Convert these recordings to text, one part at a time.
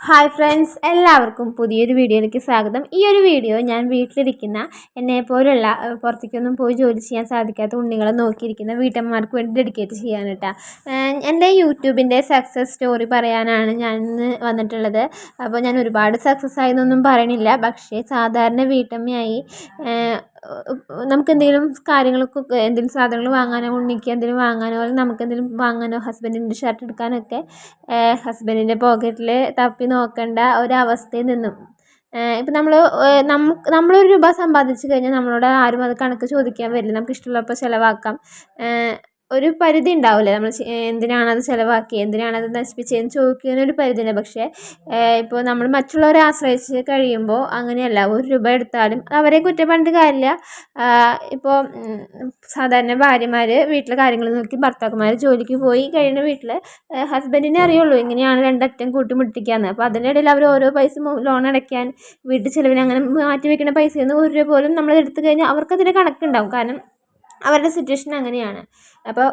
Hi friends എല്ലാവർക്കും പുതിയൊരു വീഡിയോയിലേക്ക് സ്വാഗതം. ഈ ഒരു വീഡിയോ ഞാൻ വീട്ടിലിരിക്കുന്ന എന്നെ പോലുള്ള പുറത്തേക്കൊന്നും പോയി ജോലി ചെയ്യാൻ സാധിക്കാത്ത ഉണ്ണികളെ നോക്കിയിരിക്കുന്ന വീട്ടമ്മമാർക്ക് വേണ്ടി ഡെഡിക്കേറ്റ് ചെയ്യാൻ കേട്ടോ എന്റെ യൂട്യൂബിന്റെ സക്സസ് സ്റ്റോറി പറയാനാണ് ഞാൻ ഇന്ന് വന്നിട്ടുള്ളത്. അപ്പോൾ ഞാൻ ഒരുപാട് സക്സസ് ആയതൊന്നും പറയണില്ല പക്ഷേ സാധാരണ വീട്ടമ്മയായി നമുക്ക് എന്തെങ്കിലും കാര്യങ്ങൾക്ക് എന്തെങ്കിലും സാധനങ്ങൾ വാങ്ങാനോ ഉണ്ണിക്ക് എന്തെങ്കിലും വാങ്ങാനോ നമുക്ക് എന്തെങ്കിലും വാങ്ങാനോ ഹസ്ബൻഡിന്റെ ഷർട്ട് എടുക്കാനൊക്കെ ഹസ്ബൻഡിന്റെ പോക്കറ്റിൽ തപ്പി നോക്കേണ്ട ഒരവസ്ഥയിൽ നിന്നും. ഇപ്പം നമ്മൾ നമുക്ക് നമ്മളൊരു രൂപ സമ്പാദിച്ചു കഴിഞ്ഞാൽ നമ്മളോട് ആരും അത് കണക്ക് ചോദിക്കാൻ വരില്ല. നമുക്ക് ഇഷ്ടമുള്ളപ്പോൾ ചിലവാക്കാം ഒരു പരിധി ഉണ്ടാവില്ലേ നമ്മൾ എന്തിനാണത് ചിലവാക്കിയത് എന്തിനാണത് നശിപ്പിച്ചതെന്ന് ചോദിക്കുന്ന ഒരു പരിധിയില്ല പക്ഷേ ഇപ്പോൾ നമ്മൾ മറ്റുള്ളവരെ ആശ്രയിച്ച് കഴിയുമ്പോൾ അങ്ങനെയല്ല. ഒരു രൂപ എടുത്താലും അവരെ കുറ്റം പറഞ്ഞിട്ട് കാര്യമില്ല. ഇപ്പോൾ സാധാരണ ഭാര്യമാർ വീട്ടിലെ കാര്യങ്ങൾ നോക്കി ഭർത്താക്കന്മാർ ജോലിക്ക് പോയി കഴിയുന്ന വീട്ടിൽ ഹസ്ബൻഡിനെ അറിയുള്ളൂ. ഇങ്ങനെയാണ് രണ്ടറ്റം കൂട്ടിമുട്ടിക്കാന്ന്. അപ്പോൾ അതിനിടയിൽ അവർ ഓരോ പൈസ ലോൺ അടയ്ക്കാൻ വീട്ടു ചിലവിന് അങ്ങനെ മാറ്റി വെക്കുന്ന പൈസയിൽ നിന്ന് ഒരു രൂപ പോലും നമ്മൾ എടുത്തു കഴിഞ്ഞാൽ അവർക്കതിന്റെ കണക്കുണ്ടാവും. കാരണം അവരുടെ സിറ്റുവേഷൻ അങ്ങനെയാണ്. അപ്പോൾ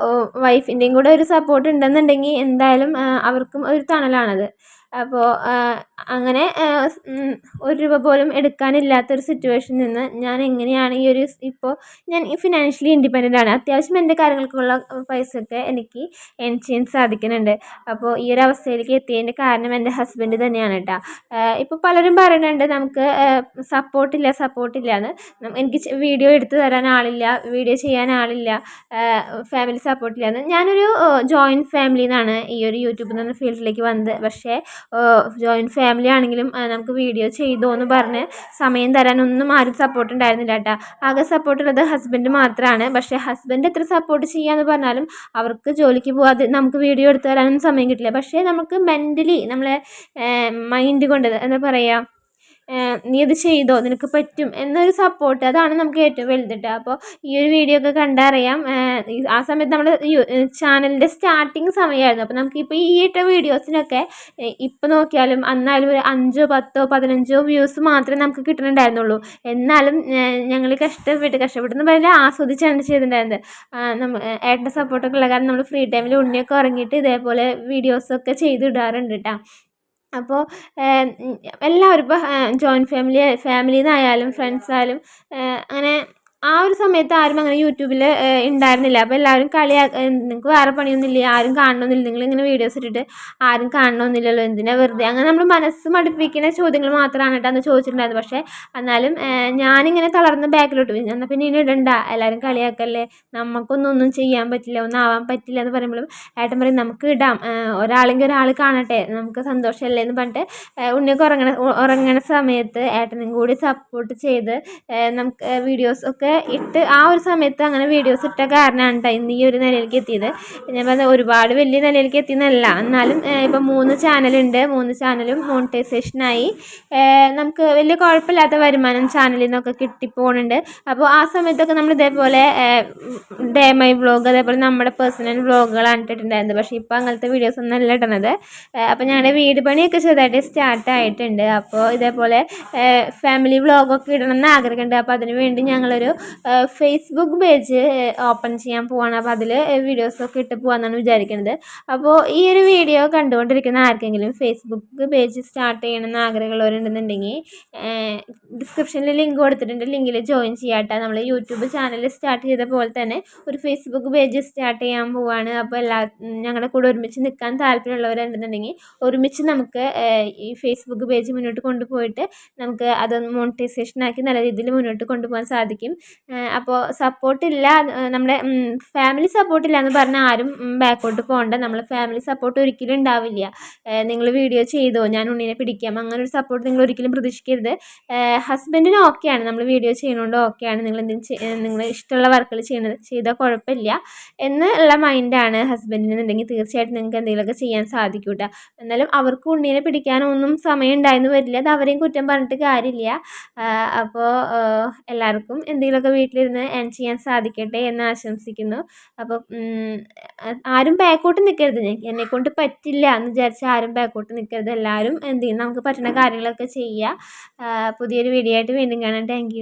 വൈഫിന്റെയും കൂടെ ഒരു സപ്പോർട്ട് ഉണ്ടെന്നുണ്ടെങ്കിൽ എന്തായാലും അവർക്കും ഒരു തണലാണത്. അപ്പോൾ അങ്ങനെ ഒരു രൂപ പോലും എടുക്കാനില്ലാത്തൊരു സിറ്റുവേഷനിൽ നിന്ന് ഞാൻ എങ്ങനെയാണ് ഈ ഒരു ഇപ്പോൾ ഞാൻ ഫിനാൻഷ്യലി ഇൻഡിപെൻഡന്റ് ആണ്. അത്യാവശ്യം എന്റെ കാര്യങ്ങൾക്കുള്ള പൈസയൊക്കെ എനിക്ക് ഏൺ ചെയ്യാൻ സാധിക്കുന്നുണ്ട്. അപ്പോൾ ഈ ഒരു അവസ്ഥയിലേക്ക് എത്തിയതിന്റെ കാരണം എന്റെ ഹസ്ബൻഡ് തന്നെയാണ് കേട്ടോ. ഇപ്പോൾ പലരും പറയുന്നുണ്ട് നമുക്ക് സപ്പോർട്ടില്ല സപ്പോർട്ടില്ല എന്ന്. എനിക്ക് വീഡിയോ എടുത്തു തരാൻ ആളില്ല വീഡിയോ ചെയ്യാൻ ആളില്ല ഫാമിലി സപ്പോർട്ടില്ല എന്ന്. ഞാനൊരു ജോയിന്റ് ഫാമിലിയിൽ നിന്നാണ് ഈ ഒരു യൂട്യൂബ് എന്ന ഫീൽഡിലേക്ക് വന്നത്. പക്ഷേ ജോയിന്റ് ഫാമിലി ആണെങ്കിലും നമുക്ക് വീഡിയോ ചെയ്തോ എന്ന് പറഞ്ഞ് സമയം തരാനൊന്നും ആരും സപ്പോർട്ട് ഉണ്ടായിരുന്നില്ല കേട്ടോ. ആകെ സപ്പോർട്ടുള്ളത് ഹസ്ബൻഡ് മാത്രമാണ് പക്ഷേ ഹസ്ബൻഡ് എത്ര സപ്പോർട്ട് ചെയ്യാന്ന് പറഞ്ഞാലും അവർക്ക് ജോലിക്ക് പോകാതെ നമുക്ക് വീഡിയോ എടുത്തു തരാനൊന്നും സമയം കിട്ടില്ല. പക്ഷേ നമുക്ക് മെന്റലി നമ്മളെ മൈൻഡ് കൊണ്ട് എന്താ പറയുക നീ അത് ചെയ്തോ? നിനക്ക് പറ്റും എന്നൊരു സപ്പോർട്ട് അതാണ് നമുക്ക് ഏറ്റവും വലുത് കേട്ടോ അപ്പോൾ ഈ ഒരു വീഡിയോ ഒക്കെ കണ്ടറിയാം. ആ സമയത്ത് നമ്മുടെ ചാനലിന്റെ സ്റ്റാർട്ടിങ് സമയമായിരുന്നു അപ്പോൾ നമുക്ക് നമുക്കിപ്പോൾ ഈ ഇട്ട വീഡിയോസിനൊക്കെ ഇപ്പോൾ നോക്കിയാലും അന്നാലും ഒരു അഞ്ചോ പത്തോ പതിനഞ്ചോ വ്യൂസ് മാത്രമേ നമുക്ക് കിട്ടുന്നുണ്ടായിരുന്നുള്ളൂ എന്നാലും ഞങ്ങൾ കഷ്ടപ്പെട്ട് കഷ്ടപ്പെട്ടെന്ന് പറഞ്ഞാൽ ആസ്വദിച്ചാണ് ചെയ്തിട്ടുണ്ടായിരുന്നത്. നമ്മൾ ഏട്ടന്റെ സപ്പോർട്ടൊക്കെ ഉള്ള കാരണം നമ്മൾ ഫ്രീ ടൈമിൽ ഉണ്ണിയൊക്കെ ഉറങ്ങിയിട്ട് ഇതേപോലെ വീഡിയോസൊക്കെ ചെയ്തിടാറുണ്ട് കേട്ടോ അപ്പോൾ എല്ലാവരും ഇപ്പോൾ ജോയിന്റ് ഫാമിലി ഫാമിലിയിൽ നിന്നായാലും ഫ്രണ്ട്സായാലും അങ്ങനെ ആ ഒരു സമയത്ത് ആരും അങ്ങനെ യൂട്യൂബിൽ ഉണ്ടായിരുന്നില്ല അപ്പോൾ എല്ലാവരും കളിയാ നിങ്ങൾക്ക് വേറെ പണിയൊന്നുമില്ല? ആരും കാണണമെന്നില്ല നിങ്ങളിങ്ങനെ വീഡിയോസ് ഇട്ടിട്ട് ആരും കാണണമെന്നില്ലല്ലോ എന്തിനാണ് വെറുതെ? അങ്ങനെ നമ്മൾ മനസ്സ് മടുപ്പിക്കുന്ന ചോദ്യങ്ങൾ മാത്രമാണ് കേട്ടോ അന്ന് ചോദിച്ചിട്ടുണ്ടായിരുന്നത്. പക്ഷേ എന്നാലും ഞാനിങ്ങനെ തളർന്ന് ബാക്കിലോട്ട് പോയി. എന്നാൽ പിന്നെ ഇനി ഇടണ്ട. എല്ലാവരും കളിയാക്കല്ലേ? നമുക്കൊന്നും ഒന്നും ചെയ്യാൻ പറ്റില്ല. ഒന്നും ആവാൻ പറ്റില്ല എന്ന് പറയുമ്പോഴും ഏട്ടൻ പറയും നമുക്ക് ഇടാം. ഒരാളെങ്കിൽ ഒരാൾ കാണട്ടെ. നമുക്ക് സന്തോഷമല്ലേ? എന്ന് പറഞ്ഞിട്ട് ഉണ്ണിയൊക്കെ ഉറങ്ങണ ഉറങ്ങണ സമയത്ത് ഏട്ടനും കൂടി സപ്പോർട്ട് ചെയ്ത് നമുക്ക് വീഡിയോസ് ഒക്കെ ഒക്കെ ഇട്ട് ആ ഒരു സമയത്ത് അങ്ങനെ വീഡിയോസ് ഇട്ട കാരണമാണ് കേട്ടോ ഇന്ന് ഈ ഒരു നിലയിലേക്ക് എത്തിയത്. ഞാൻ പറഞ്ഞ ഒരുപാട് വലിയ നിലയിലേക്ക് എത്തിയെന്നല്ല. എന്നാലും ഇപ്പം മൂന്ന് ചാനലുണ്ട് മൂന്ന് ചാനലും മോണിറ്റൈസേഷനായി നമുക്ക് വലിയ കുഴപ്പമില്ലാത്ത വരുമാനം ചാനലിൽ നിന്നൊക്കെ കിട്ടിപ്പോണുണ്ട് അപ്പോൾ ആ സമയത്തൊക്കെ നമ്മൾ ഇതേപോലെ ഡേ മൈ വ്ളോഗ് അതേപോലെ നമ്മുടെ പേഴ്സണൽ വ്ളോഗുകളാണ് ഇട്ടിട്ടുണ്ടായിരുന്നത്. പക്ഷേ ഇപ്പോൾ അങ്ങനത്തെ വീഡിയോസ് ഒന്നും അല്ല ഇടുന്നത് അപ്പോൾ ഞങ്ങളുടെ വീട് പണിയൊക്കെ ചെറുതായിട്ട് സ്റ്റാർട്ട് ആയിട്ടുണ്ട്. അപ്പോൾ ഇതേപോലെ ഫാമിലി വ്ളോഗൊക്കെ ഇടണം എന്ന് ആഗ്രഹമുണ്ട്. അപ്പോൾ അതിന് വേണ്ടി ഞങ്ങളൊരു ഫേസ്ബുക്ക് പേജ് ഓപ്പൺ ചെയ്യാൻ പോവാണ്. അപ്പോൾ അതിൽ വീഡിയോസൊക്കെ ഇട്ട് പോകാമെന്നാണ് വിചാരിക്കുന്നത് അപ്പോൾ ഈ ഒരു വീഡിയോ കണ്ടുകൊണ്ടിരിക്കുന്ന ആർക്കെങ്കിലും ഫേസ്ബുക്ക് പേജ് സ്റ്റാർട്ട് ചെയ്യണമെന്ന് ആഗ്രഹമുള്ളവരുണ്ടെന്നുണ്ടെങ്കിൽ ഡിസ്ക്രിപ്ഷനിൽ ലിങ്ക് കൊടുത്തിട്ടുണ്ട്. ലിങ്കിൽ ജോയിൻ ചെയ്യാട്ടെ. നമ്മൾ യൂട്യൂബ് ചാനൽ സ്റ്റാർട്ട് ചെയ്ത പോലെ തന്നെ ഒരു ഫേസ്ബുക്ക് പേജ് സ്റ്റാർട്ട് ചെയ്യാൻ പോവാണ്. അപ്പോൾ എല്ലാ ഞങ്ങളുടെ കൂടെ ഒരുമിച്ച് നിൽക്കാൻ താല്പര്യമുള്ളവരുണ്ടെന്നുണ്ടെങ്കിൽ ഒരുമിച്ച് നമുക്ക് ഈ ഫേസ്ബുക്ക് പേജ് മുന്നോട്ട് കൊണ്ടുപോയിട്ട് നമുക്ക് അത് മോണിറ്റൈസേഷൻ ആക്കി നല്ല രീതിയിൽ മുന്നോട്ട് കൊണ്ടുപോകാൻ സാധിക്കും. അപ്പോൾ സപ്പോർട്ടില്ല നമ്മുടെ ഫാമിലി സപ്പോർട്ടില്ല എന്ന് പറഞ്ഞാൽ ആരും ബാക്കോട്ട് പോകണ്ട നമ്മൾ ഫാമിലി സപ്പോർട്ട് ഒരിക്കലും ഉണ്ടാവില്ല നിങ്ങൾ വീഡിയോ ചെയ്തോ ഞാൻ ഉണ്ണിനെ പിടിക്കാം അങ്ങനെ ഒരു സപ്പോർട്ട് നിങ്ങൾ ഒരിക്കലും പ്രതീക്ഷിക്കരുത്. ഹസ്ബൻഡിന് ഓക്കെയാണ് നമ്മൾ വീഡിയോ ചെയ്യുന്നതുകൊണ്ട് ഓക്കെയാണ് നിങ്ങൾ എന്തെങ്കിലും നിങ്ങൾ ഇഷ്ടമുള്ള വർക്കുകൾ ചെയ്യുന്നത് ചെയ്താൽ കുഴപ്പമില്ല എന്നുള്ള മൈൻഡാണ് ഹസ്ബൻഡിനുണ്ടെങ്കിൽ തീർച്ചയായിട്ടും നിങ്ങൾക്ക് എന്തെങ്കിലുമൊക്കെ ചെയ്യാൻ സാധിക്കും കേട്ടോ എന്നാലും അവർക്ക് ഉണ്ണിനെ പിടിക്കാനൊന്നും സമയം ഉണ്ടായിരുന്നു വരില്ല. അത് അവരെയും കുറ്റം പറഞ്ഞിട്ട് കാര്യമില്ല അപ്പോൾ എല്ലാവർക്കും എന്തെങ്കിലുമൊക്കെ വീട്ടിലിരുന്ന് ഏൺ ചെയ്യാൻ സാധിക്കട്ടെ എന്ന് ആശംസിക്കുന്നു. അപ്പം ആരും ബാക്കോട്ട് നിൽക്കരുത് എന്നെക്കൊണ്ട് പറ്റില്ല എന്ന് വിചാരിച്ച് ആരും ബാക്കോട്ട് നിൽക്കരുത് എല്ലാവരും എന്ത് ചെയ്യും? നമുക്ക് പറ്റുന്ന കാര്യങ്ങളൊക്കെ ചെയ്യുക പുതിയൊരു വീഡിയോ ആയിട്ട് വീണ്ടും കാണാം. താങ്ക്